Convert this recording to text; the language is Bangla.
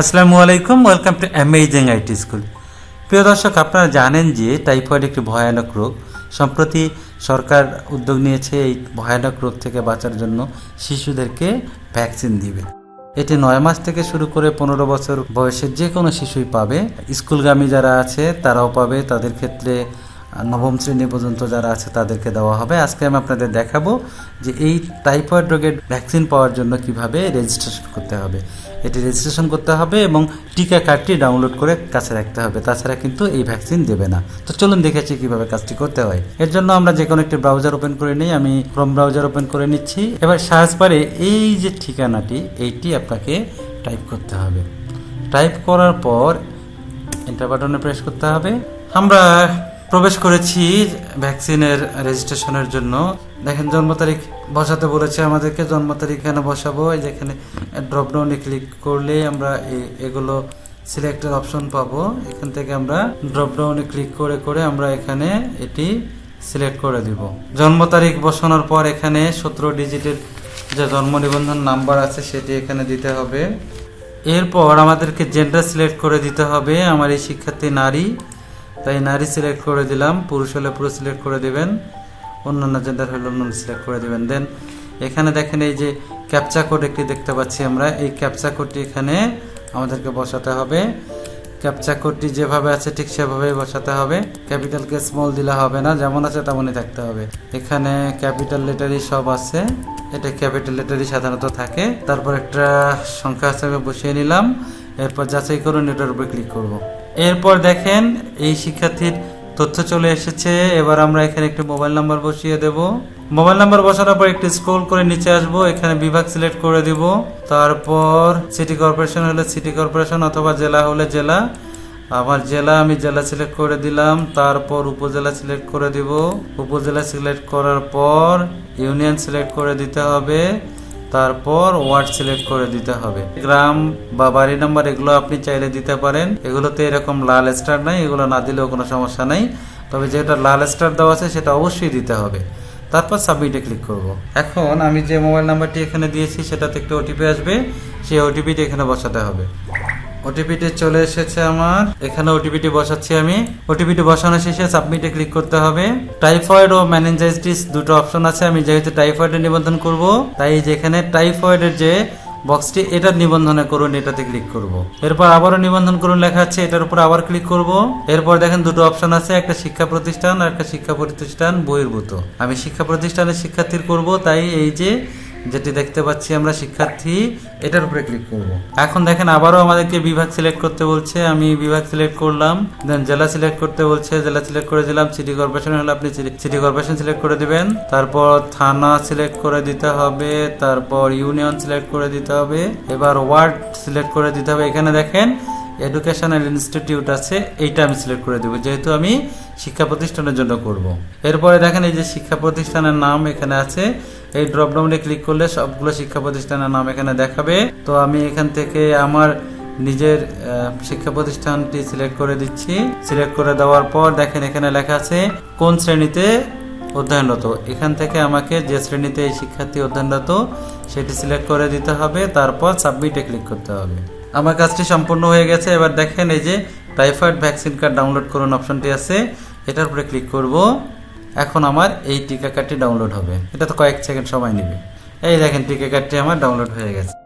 আসসালামু আলাইকুম welcome to amazing IT school প্রিয় দর্শক, আপনারা জানেন যে টাইফয়েড একটি ভয়ানক রোগ। সম্প্রতি সরকার উদ্যোগ নিয়েছে এই ভয়ানক রোগ থেকে বাঁচার জন্য শিশুদেরকে ভ্যাকসিন দিবে। এটি নয় মাস থেকে শুরু করে পনেরো বছর বয়সের যে কোনো শিশুই পাবে। স্কুলগামী যারা আছে, তারাও পাবে। তাদের ক্ষেত্রে নবম শ্রেণি পর্যন্ত যারা আছে, তাদেরকে দেওয়া হবে। আজকে আমি আপনাদের দেখাবো যে এই টাইফয়েড রোগের ভ্যাকসিন পাওয়ার জন্য কীভাবে রেজিস্ট্রেশন করতে হবে। এটি রেজিস্ট্রেশন করতে হবে এবং টিকা কার্ডটি ডাউনলোড করে কাছে রাখতে হবে। তাছাড়া কিন্তু এই ভ্যাকসিন দেবে না। তো চলুন দেখেছি কীভাবে কাজটি করতে হয়। এর জন্য আমরা যে কোনো একটি ব্রাউজার ওপেন করে নিই। আমি ক্রোম ব্রাউজার ওপেন করে নিচ্ছি। এবার সার্চ এই যে ঠিকানাটি, এইটি আপনাকে টাইপ করতে হবে। টাইপ করার পর এন্টার বাটনে প্রেস করতে হবে। আমরা প্রবেশ করেছি ভ্যাকসিনের রেজিস্ট্রেশনের জন্য। দেখেন, জন্ম তারিখ বসাতে বলেছে আমাদেরকে, জন্ম তারিখ এখানে বসাবো। এই যেখানে ড্রপডাউনে ক্লিক করলে আমরা এগুলো সিলেক্টের অপশন পাবো। এখান থেকে আমরা ড্রপডাউনে ক্লিক করে করে আমরা এখানে এটি সিলেক্ট করে দিব। জন্ম তারিখ বসানোর পর এখানে সতেরো ডিজিটের যে জন্ম নিবন্ধন নাম্বার আছে, সেটি এখানে দিতে হবে। এরপর আমাদেরকে জেন্ডার সিলেক্ট করে দিতে হবে। আমার এই শিক্ষার্থী নারী। তাই নারী সিলেক্ট করে দিলাম, পুরুষ হলে পুরুষ সিলেক্ট করে দিবেন, অন্যান্য জেন্ডার হলে অন্যান্য সিলেক্ট করে দিবেন। দেন এখানে দেখেন এই যে ক্যাপচা কোড একটি দেখতে পাচ্ছি আমরা, এই ক্যাপচা কোডটি এখানে আমাদেরকে বসাতে হবে। ক্যাপচা কোডটি যেভাবে আছে ঠিক সেভাবেই বসাতে হবে। ক্যাপিটালকে স্মল দিলে হবে না, যেমন আছে তেমনই থাকতে হবে। এখানে ক্যাপিটাল লেটারই সব আছে, এটা ক্যাপিটাল লেটারই সাধারণত থাকে। তারপর একটা সংখ্যা হিসাবে বসিয়ে নিলাম। এরপর যাচাই করুন এটার উপরে ক্লিক করব। এরপর দেখেন এই শিক্ষার্থীর তথ্য চলে এসেছে। এবার আমরা এখানে একটি মোবাইল নাম্বার বসিয়ে দেব। মোবাইল নাম্বার বসানোর পর একটু স্ক্রল করে নিচে আসব। এখানে বিভাগ সিলেক্ট করে দিব। তারপর সিটি কর্পোরেশন হলে সিটি কর্পোরেশন অথবা জেলা হলে জেলা। আমার জেলা আমি জেলা সিলেক্ট করে দিলাম। তারপর উপজেলা সিলেক্ট করে দিব। উপজেলা সিলেক্ট করার পর ইউনিয়ন সিলেক্ট করে দিতে হবে। তারপর ওয়ার্ড সিলেক্ট করে দিতে হবে। গ্রাম বা বাড়ি নাম্বার এগুলো আপনি চাইলে দিতে পারেন। এগুলোতে এরকম লাল স্টার নাই, এগুলো না দিলেও কোনো সমস্যা নাই। তবে যেটা লাল স্টার দেওয়া আছে সেটা অবশ্যই দিতে হবে। তারপর সাবমিটে ক্লিক করব। এখন আমি যে মোবাইল নাম্বারটি এখানে দিয়েছি সেটাতে একটা ওটিপি আসবে। সেই ওটিপিটি এখানে বসাতে হবে। ওটিপিটি চলে এসেছে আমার। এখানে ওটিপিটি বসাচ্ছি আমি। ওটিপিটি বসানো শেষে সাবমিটে ক্লিক করতে হবে। টাইফয়েড ও ম্যানেঞ্জাইটিস দুটো অপশন আছে। আমি যেহেতু টাইফয়েডের নিবন্ধন করব, তাই যেখানে টাইফয়েডের যে বক্সটি এটার নিবন্ধনে করুন, এটাতে ক্লিক করব। এরপর আবারও নিবন্ধন করুন লেখা আছে, এটার উপর আবার ক্লিক করব। এরপর দেখেন দুটো অপশন আছে, একটা শিক্ষা প্রতিষ্ঠান আর একটা শিক্ষা প্রতিষ্ঠান বহির্ভূত। আমি শিক্ষা প্রতিষ্ঠানের শিক্ষার্থীর করব, তাই এই যে যেটি দেখতে পাচ্ছি আমরা, শিক্ষার্থী, এটার উপরে ক্লিক করব। এখন দেখেন আবারও আমাদেরকে বিভাগ সিলেক্ট করতে বলছে। আমি বিভাগ সিলেক্ট করলাম দেন জেলা সিলেক্ট করতে বলছে। জেলা সিলেক্ট করে দিলাম সিটি কর্পোরেশন হলে আপনি সিটি কর্পোরেশন সিলেক্ট করে দিবেন। তারপর থানা সিলেক্ট করে দিতে হবে, তারপর ইউনিয়ন সিলেক্ট করে দিতে হবে, এবার ওয়ার্ড সিলেক্ট করে দিতে হবে। এখানে দেখেন এডুকেশনাল ইনস্টিটিউট আছে, এইটা আমি সিলেক্ট করে দেবো। যেহেতু আমি শিক্ষা প্রতিষ্ঠানের জন্য করব। এরপরে দেখেন এই যে শিক্ষা প্রতিষ্ঠানের নাম এখানে আছে। এই ড্রপডাউনে ক্লিক করলে সবগুলো শিক্ষা প্রতিষ্ঠানের নাম এখানে দেখাবে। তো আমি এখান থেকে আমার নিজের শিক্ষা প্রতিষ্ঠানটি সিলেক্ট করে দিচ্ছি। সিলেক্ট করে দেওয়ার পর দেখেন এখানে লেখা আছে, কোন শ্রেণীতে অধ্যয়নরত? এখান থেকে আমাকে যে শ্রেণীতে এই শিক্ষার্থী অধ্যয়নরত, সেটি সিলেক্ট করে দিতে হবে। তারপর সাবমিটে ক্লিক করতে হবে। আমার কাজটি সম্পূর্ণ হয়ে গেছে। এবার দেখেন এই যে টাইফয়েড ভ্যাকসিন কার্ড ডাউনলোড করুন অপশনটি আছে। এটার উপরে ক্লিক করব। এখন আমার এই টিকা কার্ডটি ডাউনলোড হবে। এটা তো কয়েক সেকেন্ড সময় নেবে। এই দেখেন টিকা কার্ডটি আমার ডাউনলোড হয়ে গেছে।